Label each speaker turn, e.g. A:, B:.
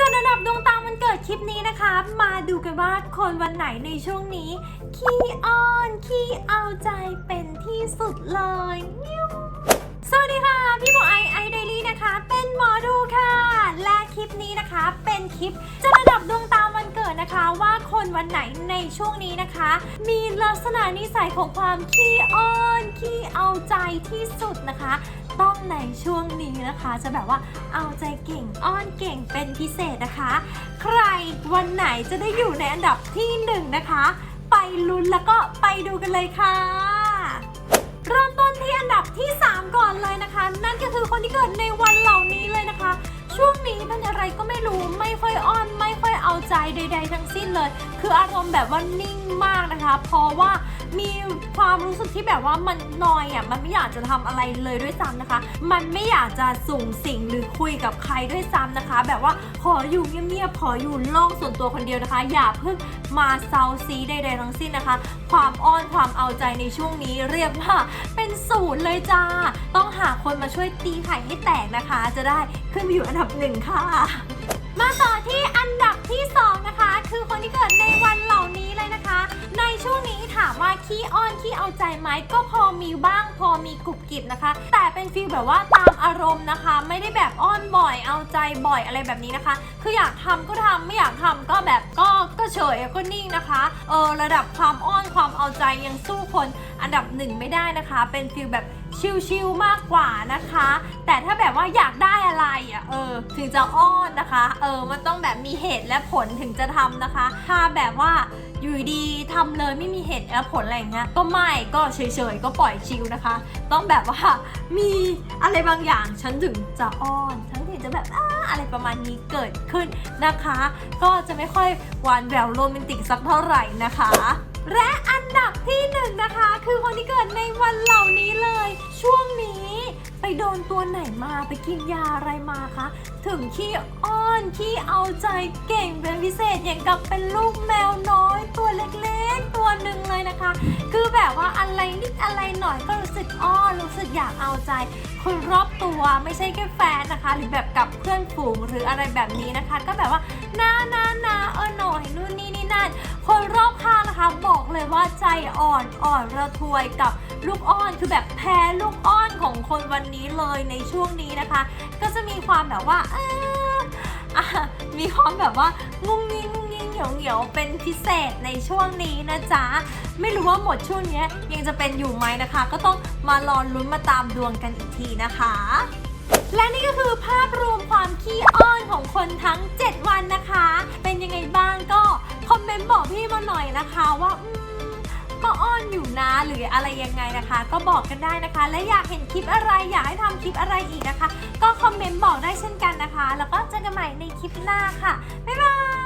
A: จัดอันดับดวงตามันเกิดคลิปนี้นะคะ มาดูกันว่าคนวันไหนในช่วงนี้ ขี้อ้อน ขี้เอาใจเป็นที่สุดเลยสวัสดีค่ะ พี่หมอไอไอเดลี่นะคะ เป็นหมอดูค่ะ และคลิปนี้นะคะ เป็นคลิปจัดอันดับดวงตามวันเกิดนะคะ ว่าคนวันไหนในช่วงนี้นะคะ มีลักษณะนิสัยของความขี้อ้อน ขี้เอาใจที่สุดนะคะ ในช่วงนี้นะคะ จะแบบว่าเอาใจเก่งอ้อนเก่งเป็นพิเศษนะคะ ใครวันไหนจะได้อยู่ในอันดับที่หนึ่งนะคะ ไปลุ้นแล้วก็ไปดูกันเลยค่ะ เริ่มต้นที่อันดับที่ 3 ก่อนเลยนะคะ นั่นก็คือคนที่เกิดในวัน ใจใด ๆ ทั้งสิ้นเลย คืออารมณ์แบบว่านิ่งมากนะคะ เพราะว่ามีความรู้สึกที่แบบว่ามันนอยอะมันไม่อยากจะทำอะไรเลยด้วยซ้ำนะคะ มันไม่อยากจะส่งสิ่งหรือคุยกับใครด้วยซ้ำนะคะ แบบว่าขออยู่เงียบๆขออยู่โล่งส่วนตัวคนเดียวนะคะ อย่าเพิ่งมาเซาซีใดๆทั้งสิ้นนะคะ ความอ้อนความเอาใจในช่วงนี้เรียกว่าเป็นศูนย์เลยจ้า ต้องหาคนมาช่วยตีไข่ให้แตกนะคะ จะได้ขึ้นไปอยู่อันดับหนึ่งค่ะ มาต่อที่อันดับ ใจไหมก็พอมีบ้างพอมีกรุบกริบนะคะ แต่เป็นฟีลแบบว่าตามอารมณ์นะคะ ไม่ได้แบบอ้อนบ่อยเอาใจบ่อยอะไรแบบนี้นะคะ คืออยากทำก็ทำไม่อยากทำก็แบบก็ก็เฉยก็นิ่งนะคะเออระดับความอ้อนความเอาใจยังสู้คนอันดับหนึ่งไม่ได้นะคะ เป็นฟีลแบบชิลๆมากกว่านะคะ แต่ถ้าแบบว่าอยากได้อะไรอะเออถึงจะอ้อนนะคะ เออมันต้องแบบมีเหตุและผลถึงจะทำนะคะ ถ้าแบบว่า อยู่ดีทำเลยไม่มีเหตุและผลอะไรเงี้ยก็ไม่ก็เฉยๆก็ปล่อยชิลนะคะ ต้องแบบว่ามีอะไรบางอย่างฉันถึงจะอ้อนฉันถึงจะแบบอ้าอะไรประมาณนี้เกิดขึ้นนะคะ ก็จะไม่ค่อยหวานแหววโรแมนติกสักเท่าไหร่นะคะ และอันดับที่หนึ่งนะคะ คือคนที่เกิดในวันเหล่านี้เลย ช่วงนี้ไปโดนตัวไหนมาไปกินยาอะไรมาคะถึงขี้อ้อ นขี้เอาใจเก่งเป็นพิเศษอย่างกับเป็นลูกแมวน้อยตัวเล็กๆ ตัวหนึ่งเลยนะคะ คือแบบว่าอะไรนิดอะไรหน่อยก็รู้สึกอ้อนรู้สึกอยากเอาใจ คนรอบตัวไม่ใช่แค่แฟนนะคะ หรือแบบกับเพื่อนฝูงหรืออะไรแบบนี้นะคะ ก็แบบว่านานานาเออหน่อยนู่นนี่นี่นั่นคนรอบข้างนะคะบอกเลยว่าใจอ่อนอ่อนระทวยกับลูกอ้อนคือแบบแพ้ลูกอ้อนของคนวันนี้เลยในช่วงนี้นะคะ ก็จะมีความแบบว่าเออ อะมีความแบบว่างุ้งงิ้งงุ้งงิ้งเหนียวเหนียวเป็นพิเศษในช่วงนี้นะจ๊ะ ไม่รู้ว่าหมดช่วงนี้ยังจะเป็นอยู่ไหมนะคะ ก็ต้องมารอลุ้นมาตามดวงกันอีกทีนะคะ และนี่ก็คือภาพรวมความขี้อ้อนของคนทั้ง 7 วันนะคะ เป็นยังไงบ้างก็คอมเมนต์บอกพี่มาหน่อยนะคะว่า ก็อ้อนอยู่นะหรืออะไรยังไงนะคะ ก็บอกกันได้นะคะ และอยากเห็นคลิปอะไรอยากให้ทำคลิปอะไรอีกนะคะ ก็คอมเมนต์บอกได้เช่นกันนะคะ แล้วก็เจอกันใหม่ในคลิปหน้าค่ะบ๊ายบาย